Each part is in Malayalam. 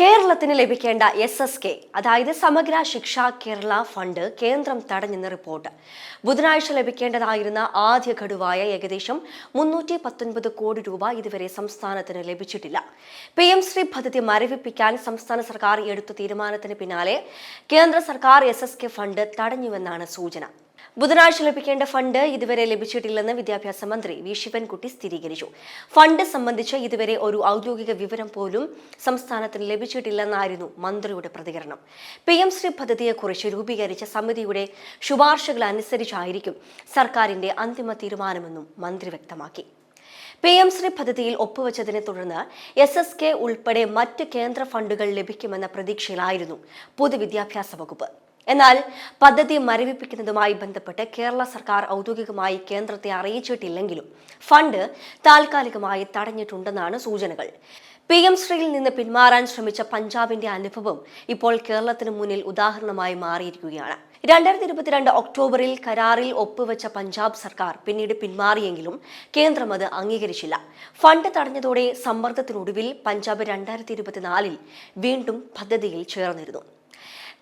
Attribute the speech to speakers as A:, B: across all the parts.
A: കേരളത്തിന് ലഭിക്കേണ്ട എസ് എസ് കെ അതായത് സമഗ്ര ശിക്ഷ കേരള ഫണ്ട് കേന്ദ്രം തടഞ്ഞെന്ന് റിപ്പോർട്ട്. ബുധനാഴ്ച ലഭിക്കേണ്ടതായിരുന്ന ആദ്യ ഘടുവായ ഏകദേശം മുന്നൂറ്റി പത്തൊൻപത് കോടി രൂപ ഇതുവരെ സംസ്ഥാനത്തിന് ലഭിച്ചിട്ടില്ല. പി എം ശ്രീ പദ്ധതി മരവിപ്പിക്കാൻ സംസ്ഥാന സർക്കാർ എടുത്ത തീരുമാനത്തിന് പിന്നാലെ കേന്ദ്ര സർക്കാർ എസ് എസ് കെ ഫണ്ട് തടഞ്ഞുവെന്നാണ് സൂചന. ബുധനാഴ്ച ലഭിക്കേണ്ട ഫണ്ട് ഇതുവരെ ലഭിച്ചിട്ടില്ലെന്ന് വിദ്യാഭ്യാസ മന്ത്രി വി. ശിവൻകുട്ടി സ്ഥിരീകരിച്ചു. ഫണ്ട് സംബന്ധിച്ച് ഇതുവരെ ഒരു ഔദ്യോഗിക വിവരം പോലും സംസ്ഥാനത്തിന് ലഭിച്ചിട്ടില്ലെന്നായിരുന്നു മന്ത്രിയുടെ പ്രതികരണം. പി. എം. ശ്രീ പദ്ധതിയെക്കുറിച്ച് രൂപീകരിച്ച സമിതിയുടെ ശുപാർശകൾ അനുസരിച്ചായിരിക്കും സർക്കാരിന്റെ അന്തിമ തീരുമാനമെന്നും മന്ത്രി വ്യക്തമാക്കി. പി. എം. ശ്രീ പദ്ധതിയിൽ ഒപ്പുവെച്ചതിനെ തുടർന്ന് എസ്. എസ്. കെ. ഉൾപ്പെടെ മറ്റ് കേന്ദ്ര ഫണ്ടുകൾ ലഭിക്കുമെന്ന പ്രതീക്ഷയിലായിരുന്നു പൊതുവിദ്യാഭ്യാസ വകുപ്പ്. എന്നാൽ പദ്ധതി മരവിപ്പിക്കുന്നതുമായി ബന്ധപ്പെട്ട് കേരള സർക്കാർ ഔദ്യോഗികമായി കേന്ദ്രത്തെ അറിയിച്ചിട്ടില്ലെങ്കിലും ഫണ്ട് താൽക്കാലികമായി തടഞ്ഞിട്ടുണ്ടെന്നാണ് സൂചനകൾ. പി എം ശ്രീയിൽ നിന്ന് പിന്മാറാൻ ശ്രമിച്ച പഞ്ചാബിന്റെ അനുഭവം ഇപ്പോൾ കേരളത്തിന് മുന്നിൽ ഉദാഹരണമായി മാറിയിരിക്കുകയാണ്. രണ്ടായിരത്തി ഇരുപത്തിരണ്ട് ഒക്ടോബറിൽ കരാറിൽ ഒപ്പുവെച്ച പഞ്ചാബ് സർക്കാർ പിന്നീട് പിന്മാറിയെങ്കിലും കേന്ദ്രം അത് അംഗീകരിച്ചില്ല. ഫണ്ട് തടഞ്ഞതോടെ സമ്മർദ്ദത്തിനൊടുവിൽ പഞ്ചാബ് രണ്ടായിരത്തി ഇരുപത്തിനാലിൽ വീണ്ടും പദ്ധതിയിൽ ചേർന്നിരുന്നു.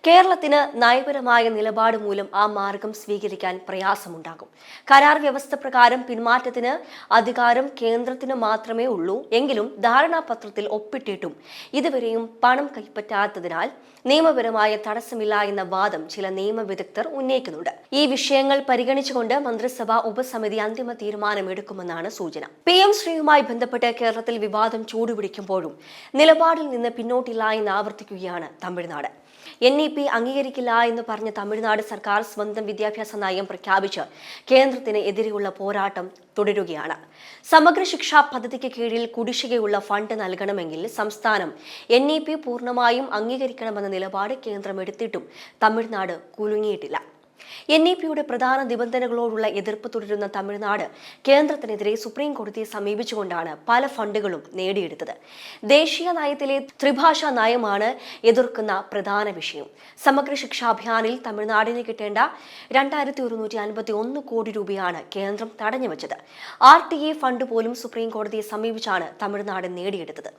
A: കേരളത്തിന് നയപരമായ നിലപാട് മൂലം ആ മാർഗം സ്വീകരിക്കാൻ പ്രയാസമുണ്ടാകും. കരാർ വ്യവസ്ഥ പ്രകാരം പിന്മാറ്റത്തിന് അധികാരം കേന്ദ്രത്തിന് മാത്രമേ ഉള്ളൂ. എങ്കിലും ധാരണാപത്രത്തിൽ ഒപ്പിട്ടിട്ടും ഇതുവരെയും പണം കൈപ്പറ്റാത്തതിനാൽ നിയമപരമായ തടസ്സമില്ല എന്ന വാദം ചില നിയമ വിദഗ്ധർ ഉന്നയിക്കുന്നുണ്ട്. ഈ വിഷയങ്ങൾ പരിഗണിച്ചുകൊണ്ട് മന്ത്രിസഭാ ഉപസമിതി അന്തിമ തീരുമാനമെടുക്കുമെന്നാണ് സൂചന. പി എം ശ്രീയുമായി ബന്ധപ്പെട്ട് കേരളത്തിൽ വിവാദം ചൂടുപിടിക്കുമ്പോഴും നിലപാടിൽ നിന്ന് പിന്നോട്ടില്ല എന്ന് ആവർത്തിക്കുകയാണ് തമിഴ്നാട്. എൻ ഇ പി അംഗീകരിക്കില്ല എന്ന് പറഞ്ഞ തമിഴ്നാട് സർക്കാർ സ്വന്തം വിദ്യാഭ്യാസ നയം പ്രഖ്യാപിച്ച് കേന്ദ്രത്തിന് എതിരെയുള്ള പോരാട്ടം തുടരുകയാണ്. സമഗ്ര ശിക്ഷാ പദ്ധതിക്ക് കീഴിൽ കുടിശ്ശികയുള്ള ഫണ്ട് നൽകണമെങ്കിൽ സംസ്ഥാനം എൻ ഇ പി പൂർണമായും അംഗീകരിക്കണമെന്ന നിലപാട് കേന്ദ്രം എടുത്തിട്ടും തമിഴ്നാട് കുലുങ്ങിയിട്ടില്ല. എൻ ഇ പിയുടെ പ്രധാന നിബന്ധനകളോടുള്ള എതിർപ്പ് തുടരുന്ന തമിഴ്നാട് കേന്ദ്രത്തിനെതിരെ സുപ്രീം കോടതിയെ സമീപിച്ചുകൊണ്ടാണ് പല ഫണ്ടുകളും നേടിയെടുത്തത്. ദേശീയ നയത്തിലെ ത്രിഭാഷാ നയമാണ് എതിർക്കുന്ന പ്രധാന വിഷയം. സമഗ്ര ശിക്ഷാഭിയാനിൽ തമിഴ്നാടിന് കിട്ടേണ്ട രണ്ടായിരത്തി ഒരുന്നൂറ്റി അൻപത്തി ഒന്ന് കോടി രൂപയാണ് കേന്ദ്രം തടഞ്ഞുവച്ചത്. ആർ ടി എ ഫണ്ട് പോലും സുപ്രീം കോടതിയെ സമീപിച്ചാണ് തമിഴ്നാട് നേടിയെടുത്തത്.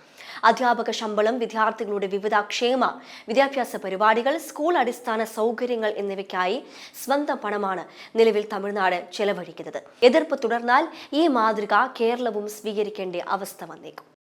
A: അധ്യാപക ശമ്പളം വിദ്യാർത്ഥികളുടെ വിവിധ ക്ഷേമ വിദ്യാഭ്യാസ പരിപാടികൾ സ്കൂൾ അടിസ്ഥാന സൗകര്യങ്ങൾ എന്നിവയ്ക്കായി സ്വന്തം പണമാണ് നിലവിൽ തമിഴ്നാട് ചെലവഴിക്കുന്നത്. എതിർപ്പ് തുടർന്നാൽ ഈ മാതൃക കേരളവും സ്വീകരിക്കേണ്ട അവസ്ഥ വന്നേക്കും.